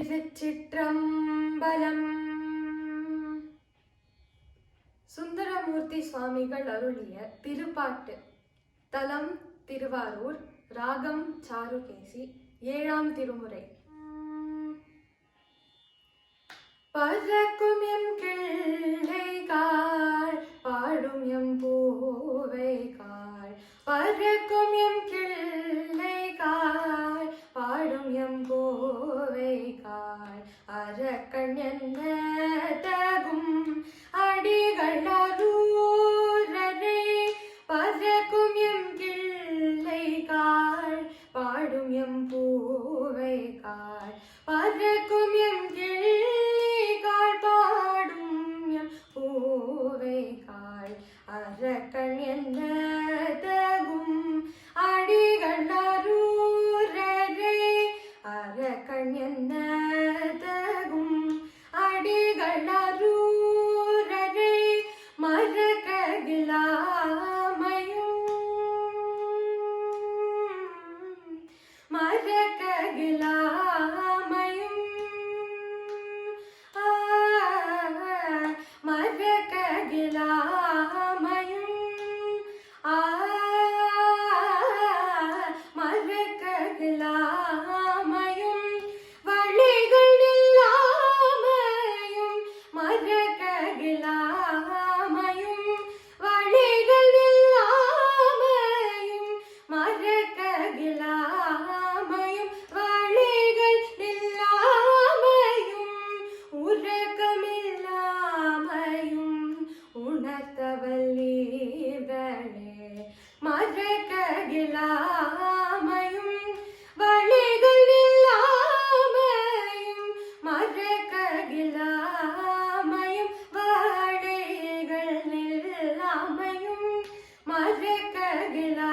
திருச்சிற்றம்பலம். சுந்தரமூர்த்தி சுவாமிகள் அருளிய திருப்பாட்டு தலம் திருவாரூர் ராகம் சாருகேசி ஏழாம் திருமுறை. பறக்கும் எம் கிள்ளைகாள் பாடும் எம் பூவைகாள் பறக்கும் எம் கிள் അകവൈകാൾ അരക്കണ്യന്തകും അടികളൂരരെ പരക്കും എം കിള്ളൈകാൾ. പാടും എം പൂവൈകാൾ. പരക്കും എം കിള്ളികാൾ. പാടും എം പൂവൈകാൾ. അരക്കണ്യന്തകും ಮರಕಗಲಾ രക്തവല്ലീകളെ മരകകിളാമയും വഴികളില്ലാമയും മരകകിളാമയും വഴികളില്ലാമയും മരകകിളാ